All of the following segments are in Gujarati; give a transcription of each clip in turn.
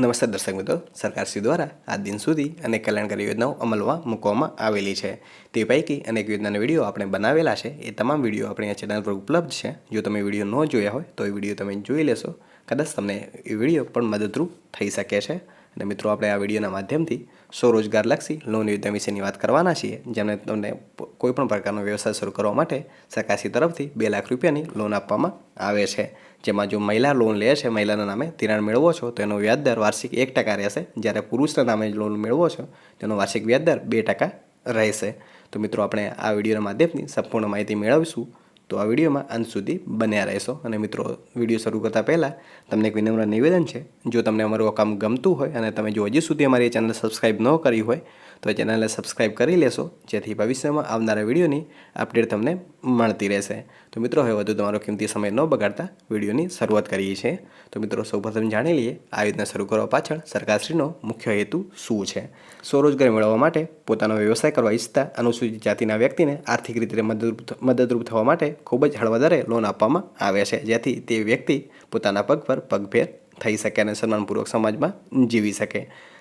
નમસ્તે દર્શક મિત્રો સરકારશ્રી દ્વારા આ દિન સુધી અનેક કલ્યાણકારી યોજનાઓ અમલમાં મૂકવામાં આવેલી છે. તે પૈકી અનેક યોજનાના વીડિયો આપણે બનાવેલા છે. એ તમામ વીડિયો આપણી આ ચેનલ પર ઉપલબ્ધ છે. જો તમે વીડિયો ન જોયા હોય, તો એ વીડિયો તમે જોઈ લેશો. કદાચ તમને એ વીડિયો પણ મદદરૂપ થઈ શકે છે. અને મિત્રો, આપણે આ વિડીયોના માધ્યમથી સ્વરોજગારલક્ષી લોન યોજના વિશેની વાત કરવાના છીએ, જેમને તમને કોઈપણ પ્રકારનો વ્યવસાય શરૂ કરવા માટે સરકારશ્રી તરફથી બે લાખ રૂપિયાની લોન આપવામાં આવે છે. જેમાં જો મહિલા લોન લે છે, મહિલાના નામે ધિરાણ મેળવો છો, તો એનો વ્યાજદર વાર્ષિક એક ટકા રહેશે. જ્યારે પુરુષના નામે લોન મેળવો છો તેનો વાર્ષિક વ્યાજદર બે ટકા રહેશે. તો મિત્રો, આપણે આ વિડીયોના માધ્યમથી સંપૂર્ણ માહિતી મેળવીશું. તો આ વિડીયોમાં અંત સુધી બન્યા રહેશો. અને મિત્રો, વીડિયો શરૂ કરતાં પહેલાં તમને એક વિનમ્ર નિવેદન છે. જો તમને અમારું કામ ગમતું હોય અને તમે જો હજી સુધી અમારી ચેનલ સબસ્ક્રાઇબ ન કરી હોય, તો ચેનલને સબસ્ક્રાઇબ કરી લેશો, જેથી ભવિષ્યમાં આવનારા વિડીયોની અપડેટ તમને મળતી રહેશે. તો મિત્રો, હવે વધુ તમારો કિંમતી સમય ન બગાડતા વિડીયોની શરૂઆત કરીએ છીએ. તો મિત્રો, સૌપ્રથમ જાણી લઈએ, આ યોજના શરૂ કરવા પાછળ સરકારશ્રીનો મુખ્ય હેતુ શું છે? સ્વરોજગાર મેળવવા માટે પોતાનો વ્યવસાય કરવા ઈચ્છતા અનુસૂચિત જાતિના વ્યક્તિને આર્થિક રીતે મદદરૂપ મદદરૂપ થવા માટે ખૂબ જ હળવા દરે લોન આપવામાં આવે છે, જેથી તે વ્યક્તિ પોતાના પગ પર પગભેર થઈ શકે અને સન્માનપૂર્વક સમાજમાં જીવી શકે.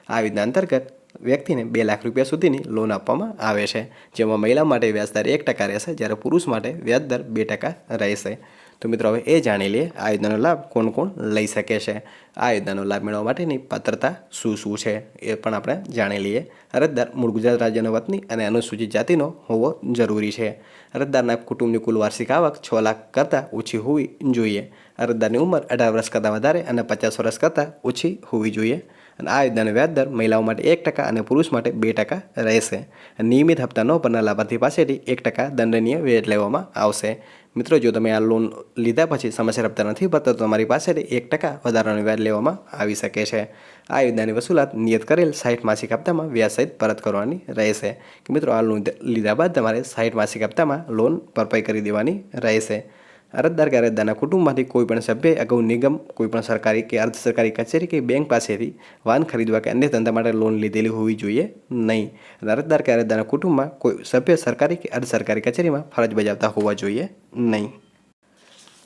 આ યોજના અંતર્ગત વ્યક્તિને બે લાખ રૂપિયા સુધીની લોન આપવામાં આવે છે, જેમાં મહિલા માટે વ્યાજદર એક ટકા રહેશે, જ્યારે પુરુષ માટે વ્યાજદર બે ટકા રહેશે. તો મિત્રો, હવે એ જાણી લઈએ આ યોજનાનો લાભ કોણ કોણ લઈ શકે છે. આ યોજનાનો લાભ મેળવવા માટેની પાત્રતા શું શું છે એ પણ આપણે જાણી લઈએ. અરજદાર મૂળ ગુજરાત રાજ્યનો વતની અને અનુસૂચિત જાતિનો હોવો જરૂરી છે. અરજદારના કુટુંબની કુલ વાર્ષિક આવક છ લાખ કરતાં ઓછી હોવી જોઈએ. અરજદારની ઉંમર અઢાર વર્ષ કરતાં વધારે અને પચાસ વર્ષ કરતાં ઓછી હોવી જોઈએ. અને આ યોજનાનો વ્યાજદર મહિલાઓ માટે એક ટકા અને પુરુષ માટે બે ટકા રહેશે. નિયમિત હપ્તા ન ભરનાર લાભાર્થી પાસેથી એક ટકા દંડનીય વ્યાજ લેવામાં આવશે. મિત્રો, જો તમે આ લોન લીધા પછી સમયસર હપ્તા નથી ભરતા, તો તમારી પાસેથી એક ટકા વધારાનું વ્યાજ લેવામાં આવી શકે છે. આ યોજનાની વસૂલાત નિયત કરેલ સાઠ માસિક હપ્તામાં વ્યાજ સહિત પરત કરવાની રહેશે. મિત્રો, આ લોન લીધા બાદ તમારે સાઠ માસિક હપ્તામાં લોન ભરપાઈ કરી દેવાની રહેશે. અરજદાર કે અરજદારના કુટુંબમાંથી કોઈ પણ સભ્યએ અગાઉ નિગમ, કોઈ પણ સરકારી કે અર્ધ સરકારી કચેરી કે બેંક પાસેથી વાહન ખરીદવા કે અન્ય ધંધા માટે લોન લીધેલી હોવી જોઈએ નહીં. અરજદાર કે અરજદારના કુટુંબમાં કોઈ સભ્ય સરકારી કે અર્ધ સરકારી કચેરીમાં ફરજ બજાવતા હોવા જોઈએ નહીં.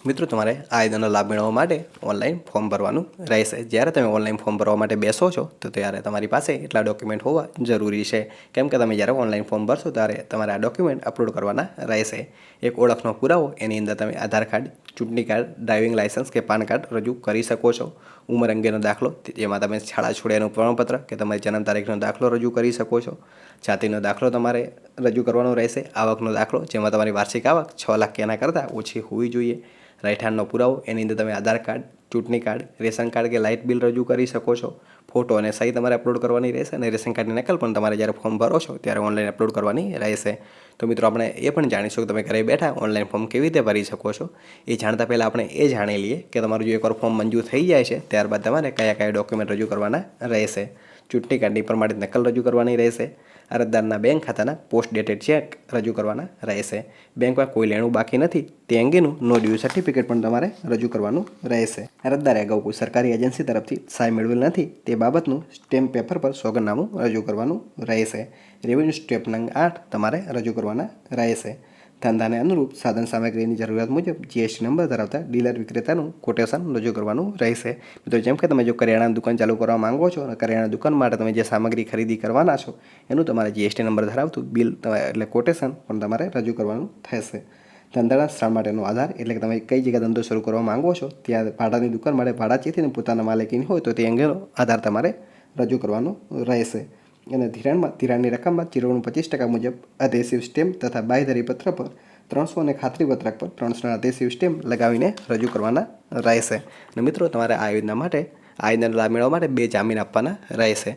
મિત્રો, તમારે આ યોજનાનો લાભ મેળવવા માટે ઓનલાઈન ફોર્મ ભરવાનું રહેશે. જ્યારે તમે ઓનલાઈન ફોર્મ ભરવા માટે બેસો છો, તો ત્યારે તમારી પાસે એટલા ડોક્યુમેન્ટ હોવા જરૂરી છે. કેમ કે તમે જ્યારે ઓનલાઈન ફોર્મ ભરશો, ત્યારે તમારે આ ડોક્યુમેન્ટ અપલોડ કરવાના રહેશે. એક ઓળખનો પુરાવો, એની અંદર તમે આધાર કાર્ડ, ચૂંટણી કાર્ડ, ડ્રાઇવિંગ લાઇસન્સ કે પાન કાર્ડ રજૂ કરી શકો છો. ઉંમર અંગેનો દાખલો, જેમાં તમે શાળા છોડ્યાનું પ્રમાણપત્ર કે તમારી જન્મ તારીખનો દાખલો રજૂ કરી શકો છો. જાતિનો દાખલો તમારે રજૂ કરવાનો રહેશે. આવકનો દાખલો, જેમાં તમારી વાર્ષિક આવક છ લાખ કે એના કરતાં ઓછી હોવી જોઈએ. રહેઠાણનો પુરાવો, એની અંદર તમે આધાર કાર્ડ, ચૂંટણી કાર્ડ, રેશન કાર્ડ કે લાઇટ બિલ રજૂ કરી શકો છો, ફોટો અને સહી તમારે અપલોડ કરવાની રહેશે અને રેશન કાર્ડની નકલ પણ તમારે જ્યારે ફોર્મ ભરો છો ત્યારે ઓનલાઈન અપલોડ કરવાની રહેશે. તો મિત્રો આપણે એ પણ જાણીશું કે તમે ઘરે બેઠા ઓનલાઈન ફોર્મ કેવી રીતે ભરી શકો છો. એ જાણતા પહેલાં આપણે એ જાણી લઈએ કે તમારું જો એકવાર ફોર્મ મંજૂર થઈ જાય છે, ત્યારબાદ તમારે કયા કયા ડોક્યુમેન્ટ રજૂ કરવાના રહેશે. ચૂંટણી કાર્ડની પ્રમાણિત નકલ રજૂ કરવાની રહેશે. અરજદારના બેંક ખાતાના પોસ્ટ ડેટેડ ચેક રજૂ કરવાના રહેશે. બેંકમાં કોઈ લેણું બાકી નથી, તે અંગેનું નો ડ્યુ સર્ટિફિકેટ પણ તમારે રજૂ કરવાનું રહેશે. અરજદારે અગાઉ કોઈ સરકારી એજન્સી તરફથી સહાય મેળવેલ નથી, તે બાબતનું સ્ટેમ્પ પેપર પર સોગંદનામું રજૂ કરવાનું રહેશે. રેવન્યુ સ્ટેપ નંગ આઠ તમારે રજૂ કરવાના રહેશે. ધંધાને અનુરૂપ સાધન સામગ્રીની જરૂરિયાત મુજબ જીએસટી નંબર ધરાવતા ડીલર વિક્રેતાનું કોટેશન રજૂ કરવાનું રહેશે. મિત્રો, જેમ કે તમે જો કરિયાણાની દુકાન ચાલુ કરવા માંગો છો અને કરિયાણા દુકાન માટે તમે જે સામગ્રી ખરીદી કરવાના છો, એનું તમારે જીએસટી નંબર ધરાવતું બિલ એટલે કોટેશન પણ તમારે રજૂ કરવાનું થશે. ધંધાના સ્થળ માટેનો આધાર, એટલે કે તમે કઈ જગ્યાએ ધંધો શરૂ કરવા માંગો છો, ત્યાં ભાડાની દુકાન માટે ભાડા ચેતીને પોતાના માલિકીની હોય તો તે અંગેનો આધાર તમારે રજૂ કરવાનો રહેશે. અને ધિરાણમાં ધિરાણની રકમમાં ચીરવણું પચીસ ટકા મુજબ અધેસિવ સ્ટેમ્પ તથા બાંયધરી પત્ર પર ત્રણસો અને ખાતરી પત્રક પર ત્રણસોના અધેસિવ સ્ટેમ્પ લગાવીને રજૂ કરવાના રહેશે. અને મિત્રો, તમારે આ યોજના માટે આ યોજનાનો લાભ મેળવવા માટે બે જામીન આપવાના રહેશે.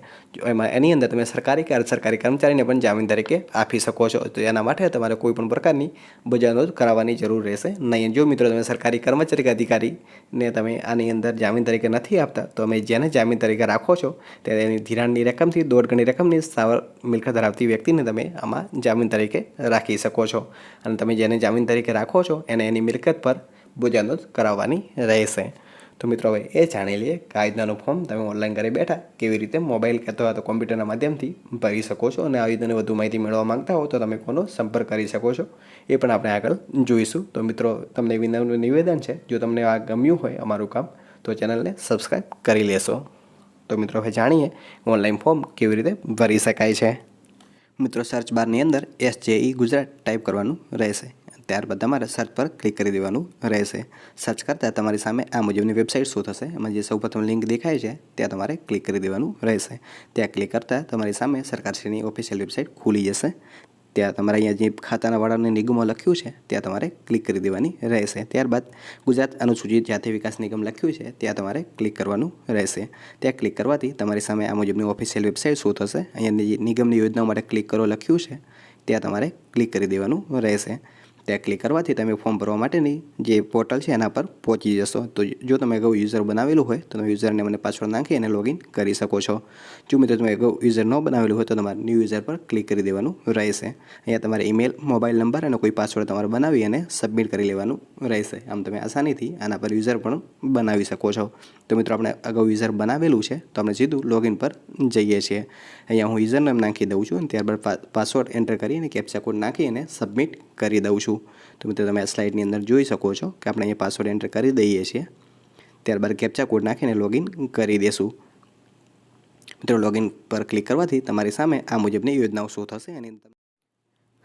એમાં એની અંદર તમે સરકારી કે સરકારી કર્મચારીને પણ જામીન તરીકે આપી શકો છો. તો એના માટે તમારે કોઈ પણ પ્રકારની બજારનોંધ કરાવવાની જરૂર રહેશે નહીં. જો મિત્રો તમે સરકારી કર્મચારી કે અધિકારીને તમે આની અંદર જામીન તરીકે નથી આપતા, તો અમે જેને જામીન તરીકે રાખો છો ત્યારે એની ધિરાણની રકમથી દોઢ ગણી રકમની સ્થાવર મિલકત ધરાવતી વ્યક્તિને તમે આમાં જામીન તરીકે રાખી શકો છો. અને તમે જેને જામીન તરીકે રાખો છો, એને એની મિલકત પર બોજાનોંધ કરાવવાની રહેશે. તો મિત્રો હવે એ જાણી લઈએ કે ફોર્મ તમે ઓનલાઈન ઘરે બેઠા કેવી રીતે મોબાઈલ અથવા તો કોમ્પ્યુટરના માધ્યમથી ભરી શકો છો અને આવી યોજનાની વધુ માહિતી મેળવવા માંગતા હો તો તમે કોનો સંપર્ક કરી શકો છો. એ પણ આપણે આગળ જોઈશું. તો મિત્રો, તમને વિનમ્ર નિવેદન છે, જો તમને આ ગમ્યું હોય અમારું કામ, તો ચેનલને સબસ્ક્રાઈબ કરી લેશો. તો મિત્રો, હવે જાણીએ ઓનલાઈન ફોર્મ કેવી રીતે ભરી શકાય છે. મિત્રો સર્ચ બારની અંદર એસ ઈ ગુજરાત ટાઈપ કરવાનું રહેશે. ત્યારબાદ તમારે સર્ચ પર ક્લિક કરી દેવાનું રહેશે. સર્ચ કરતાં તમારી સામે આ મુજબની વેબસાઇટ શું થશે. એમાં જે સૌપ્રથમ લિંક દેખાય છે, ત્યાં તમારે ક્લિક કરી દેવાનું રહેશે. ત્યાં ક્લિક કરતાં તમારી સામે સરકારશ્રીની ઓફિશિયલ વેબસાઇટ ખુલી જશે. ત્યાં તમારે અહીંયા જે ખાતાના વાળાને નિગમો લખ્યું છે, ત્યાં તમારે ક્લિક કરી દેવાની રહેશે. ત્યારબાદ ગુજરાત અનુસૂચિત જાતિ વિકાસ નિગમ લખ્યું છે, ત્યાં તમારે ક્લિક કરવાનું રહેશે. ત્યાં ક્લિક કરવાથી તમારી સામે આ મુજબની ઓફિશિયલ વેબસાઇટ શું થશે. અહીંયા નિગમની યોજનાઓ માટે ક્લિક કરો લખ્યું છે, ત્યાં તમારે ક્લિક કરી દેવાનું રહેશે. ત્યાં ક્લિક કરવાથી તમે ફોર્મ ભરવા માટેની જે પોર્ટલ છે એના પર પહોંચી જશો. તો જો તમે અગાઉ યુઝર બનાવેલું હોય, તો તમે યુઝરને મને પાસવર્ડ નાખી અને લોગિન કરી શકો છો. જો મિત્રો તમે અગાઉ યુઝર ન બનાવેલું હોય, તો તમારે ન્યૂ યુઝર પર ક્લિક કરી દેવાનું રહેશે. અહીંયા તમારે ઈમેલ મોબાઈલ નંબર અને કોઈ પાસવર્ડ તમારે બનાવી અને સબમિટ કરી લેવાનું રહેશે. આમ તમે આસાનીથી આના પર યુઝર પણ બનાવી શકો છો. તો મિત્રો આપણે અગાઉ યુઝર બનાવેલું છે, તો આપણે સીધું લોગિન પર જઈએ છીએ. અહીંયા હું યુઝર નામ નાખી દઉં છું અને ત્યારબાદ પાસવર્ડ એન્ટર કરીને કેપ્ચા કોડ નાખી અને સબમિટ કરી દઉં છું. તો મિત્રો તમે આ સ્લાઇડની અંદર જોઈ શકો છો કે આપણે અહીંયા પાસવર્ડ એન્ટર કરી દઈએ છીએ. ત્યારબાદ કેપ્ચા કોડ નાખીને લોગિન કરી દેશું. મિત્રો લોગિન પર ક્લિક કરવાથી તમારી સામે આ મુજબની યોજનાઓ શું થશે. અંદર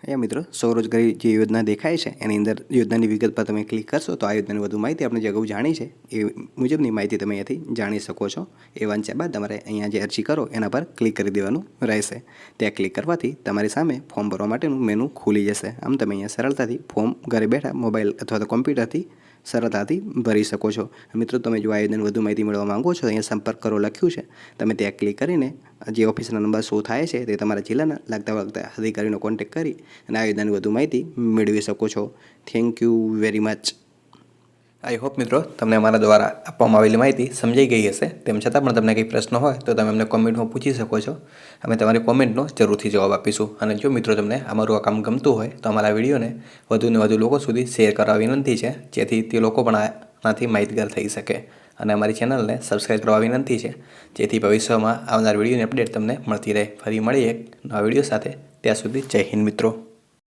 અહીંયા મિત્રો, સ્વરોજગારી જે યોજના દેખાય છે, એની અંદર યોજનાની વિગત પર તમે ક્લિક કરશો તો આ યોજનાની વધુ માહિતી આપણે જે અગાઉ જાણી છે, એ મુજબની માહિતી તમે અહીંયાથી જાણી શકો છો. એ વાંચ્યા બાદ તમારે અહીંયા જે અરજી કરો, એના પર ક્લિક કરી દેવાનું રહેશે. ત્યાં ક્લિક કરવાથી તમારી સામે ફોર્મ ભરવા માટેનું મેનુ ખુલી જશે. આમ તમે અહીંયા સરળતાથી ફોર્મ ઘરે બેઠા મોબાઈલ અથવા તો કોમ્પ્યુટરથી સરળતાથી ભરી શકો છો. મિત્રો, તમે જો આયોજન વધુ માહિતી મેળવવા માંગો છો અહીંયા સંપર્ક કરો લખ્યું છે. તમે ત્યાં ક્લિક કરીને જે ઓફિસના નંબર શો થાય છે, તે તમારા જિલ્લાના લાગતા વળગતા અધિકારીનો કોન્ટેક્ટ કરી અને આયોજનની વધુ માહિતી મેળવી શકો છો. Thank you very much I hope મિત્રો, તમને અમારા દ્વારા આપવામાં આવેલી માહિતી સમજાઈ ગઈ હશે. તેમ છતાં પણ તમને કંઈ પ્રશ્ન હોય, તો તમે અમને કોમેન્ટમાં પૂછી શકો છો. અમે તમારી કોમેન્ટનો જરૂરથી જવાબ આપીશું. અને જો મિત્રો તમને અમારું આ કામ ગમતું હોય, તો અમારા વિડીયોને વધુને વધુ લોકો સુધી શેર કરવા વિનંતી છે, જેથી તે લોકો પણ આનાથી માહિતગાર થઈ શકે. અને અમારી ચેનલને સબસ્ક્રાઈબ કરવા વિનંતી છે, જેથી ભવિષ્યમાં આવનાર વિડીયોની અપડેટ તમને મળતી રહે. ફરી મળીએ નવા વીડિયો સાથે. ત્યાં સુધી જય હિન્દ મિત્રો.